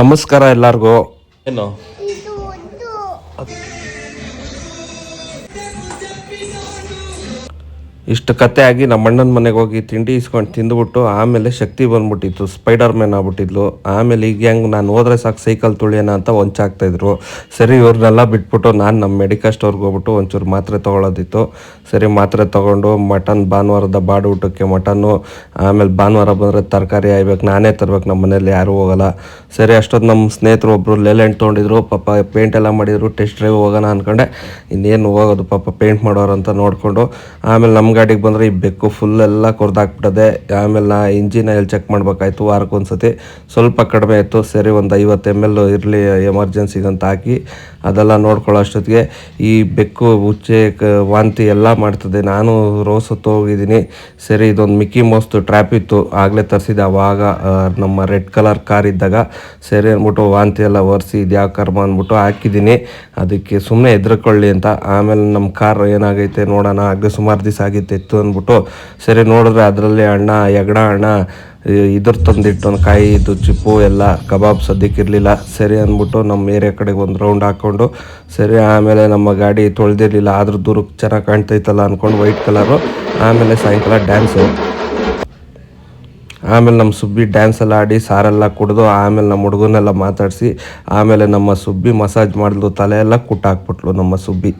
ನಮಸ್ಕಾರ ಎಲ್ಲಾರ್ಗೂ. ಏನು? ಇಷ್ಟು ಕತೆ ಆಗಿ ನಮ್ಮ ಅಣ್ಣನ ಮನೆಗೆ ಹೋಗಿ ತಿಂಡಿ ಇಸ್ಕೊಂಡು ತಿಂದುಬಿಟ್ಟು ಆಮೇಲೆ ಶಕ್ತಿ ಬಂದ್ಬಿಟ್ಟಿತ್ತು ಸ್ಪೈಡರ್ ಮ್ಯಾನ್ ಆಗ್ಬಿಟ್ಟಿದ್ಲು. ಆಮೇಲೆ ಈಗ ಹೆಂಗೆ ನಾನು ಹೋದ್ರೆ ಸಾಕು ಸೈಕಲ್ ತುಳಿಯೋಣ ಅಂತ ಹೊಂಚಾಗ್ತಾಯಿದ್ರು ಸರಿ, ಇವ್ರನ್ನೆಲ್ಲ ಬಿಟ್ಬಿಟ್ಟು ನಾನು ನಮ್ಮ ಮೆಡಿಕಲ್ ಸ್ಟೋರ್ಗೆ ಹೋಗ್ಬಿಟ್ಟು ಒಂಚೂರು ಮಾತ್ರೆ ತೊಗೊಳೋದಿತ್ತು. ಸರಿ, ಮಾತ್ರೆ ತೊಗೊಂಡು ಮಟನ್ ಭಾನುವಾರದ ಬಾಡು ಊಟಕ್ಕೆ ಮಟನ್ನು ಆಮೇಲೆ ಭಾನುವಾರ ಬಂದರೆ ತರಕಾರಿ ಆಯ್ಬೇಕು ನಾನೇ ತರಬೇಕು ನಮ್ಮ ಮನೇಲಿ ಯಾರೂ ಹೋಗಲ್ಲ. ಸರಿ, ಅಷ್ಟೊತ್ತು ನಮ್ಮ ಸ್ನೇಹಿತರು ಒಬ್ಬರು ಲೇಲೆಂಟ್ ತೊಗೊಂಡಿದ್ರು, ಪಾಪ ಪೇಂಟ್ ಎಲ್ಲ ಮಾಡಿದ್ರು ಟೆಸ್ಟ್ ಡ್ರೈವ್ ಹೋಗೋಣ ಅಂದ್ಕೊಂಡೆ ಇನ್ನೇನು ಹೋಗೋದು ಪಾಪ ಪೇಂಟ್ ಮಾಡೋರು ಅಂತ ನೋಡಿಕೊಂಡು, ಆಮೇಲೆ ನಮ್ಮ ಗಾಡಿಗೆ ಬಂದರೆ ಈ ಬೆಕ್ಕು ಫುಲ್ ಎಲ್ಲ ಕೊರ್ದಾಕ್ಬಿಟ್ಟದೆ. ಆಮೇಲೆ ನಾ ಇಂಜಿನ್ ಆಯಿಲ್ ಚೆಕ್ ಮಾಡ್ಬೇಕಾಯ್ತು ವಾರಕ್ಕೊಂದ್ಸತಿ. ಸ್ವಲ್ಪ ಕಡಿಮೆ ಆಯಿತು. ಸರಿ, ಒಂದು ಐವತ್ತು ಎಂ ಎಲ್ ಇರಲಿ ಎಮರ್ಜೆನ್ಸಿಗಂತ ಹಾಕಿ. ಅದೆಲ್ಲ ನೋಡ್ಕೊಳ್ಳೋ ಅಷ್ಟೊತ್ತಿಗೆ ಈ ಬೆಕ್ಕು, ಉಚ್ಚೆ ವಾಂತಿ ಎಲ್ಲ ಮಾಡ್ತದೆ. ನಾನು ರೋಸ್ ಹೊತ್ತು ಹೋಗಿದ್ದೀನಿ. ಸರಿ, ಇದೊಂದು ಮಿಕ್ಕಿ ಮೋಸ್ತು ಟ್ರ್ಯಾಪ್ ಇತ್ತು. ಆಗಲೇ ತರಿಸಿದೆ ಅವಾಗ ನಮ್ಮ ರೆಡ್ ಕಲರ್ ಕಾರ್ ಇದ್ದಾಗ ಸರಿ ಅಂದ್ಬಿಟ್ಟು ವಾಂತಿ ಎಲ್ಲ ಒರೆಸಿ ಇದ್ಯಾವ ಕರ್ಮ ಅಂದ್ಬಿಟ್ಟು ಹಾಕಿದ್ದೀನಿ. ಅದಕ್ಕೆ ಸುಮ್ಮನೆ ಎದ್ರಕೊಳ್ಳಿ ಅಂತ. ಆಮೇಲೆ ನಮ್ಮ ಕಾರ್ ಏನಾಗೈತೆ ನೋಡೋಣ. ಆಗಲೇ ಸುಮಾರು ದಿವಸ ಆಗಿತ್ತು ಇತ್ತು ಅಂದ್ಬಿಟ್ಟು ಸರಿ ನೋಡಿದ್ರೆ ಅದರಲ್ಲಿ ಅಣ್ಣ ಎಗಡ ಅಣ್ಣ ಇದ್ರ ತಂದಿಟ್ಟು ಒಂದು ಕಾಯಿ ಇದು ಚಿಪ್ಪು ಎಲ್ಲ ಕಬಾಬ್ ಸದ್ಯಕ್ಕೆ ಇರಲಿಲ್ಲ. ಸರಿ ಅಂದ್ಬಿಟ್ಟು ನಮ್ಮ ಏರಿಯಾ ಕಡೆಗೆ ಒಂದು ರೌಂಡ್ ಹಾಕ್ಕೊಂಡು ಸರಿ ಆಮೇಲೆ ನಮ್ಮ ಗಾಡಿ ತೊಳೆದಿರಲಿಲ್ಲ, ಆದ್ರೂ ದೂರಕ್ಕೆ ಚೆನ್ನಾಗಿ ಕಾಣ್ತೈತಲ್ಲ ಅಂದ್ಕೊಂಡು ವೈಟ್ ಕಲರು ಆಮೇಲೆ ಸಾಯಂಕಾಲ ಡ್ಯಾನ್ಸು ಆಮೇಲೆ ನಮ್ಮ ಸುಬ್ಬಿ ಡ್ಯಾನ್ಸ್ ಎಲ್ಲ ಆಡಿ ಸಾರೆಲ್ಲ ಕುಡಿದು, ಆಮೇಲೆ ನಮ್ಮ ಹುಡುಗನೆಲ್ಲ ಮಾತಾಡಿಸಿ, ಆಮೇಲೆ ನಮ್ಮ ಸುಬ್ಬಿ ಮಸಾಜ್ ಮಾಡಿದ್ಲು ತಲೆ ಎಲ್ಲ ಕುಟ್ಟಾಕ್ಬಿಟ್ಲು ನಮ್ಮ ಸುಬ್ಬಿ.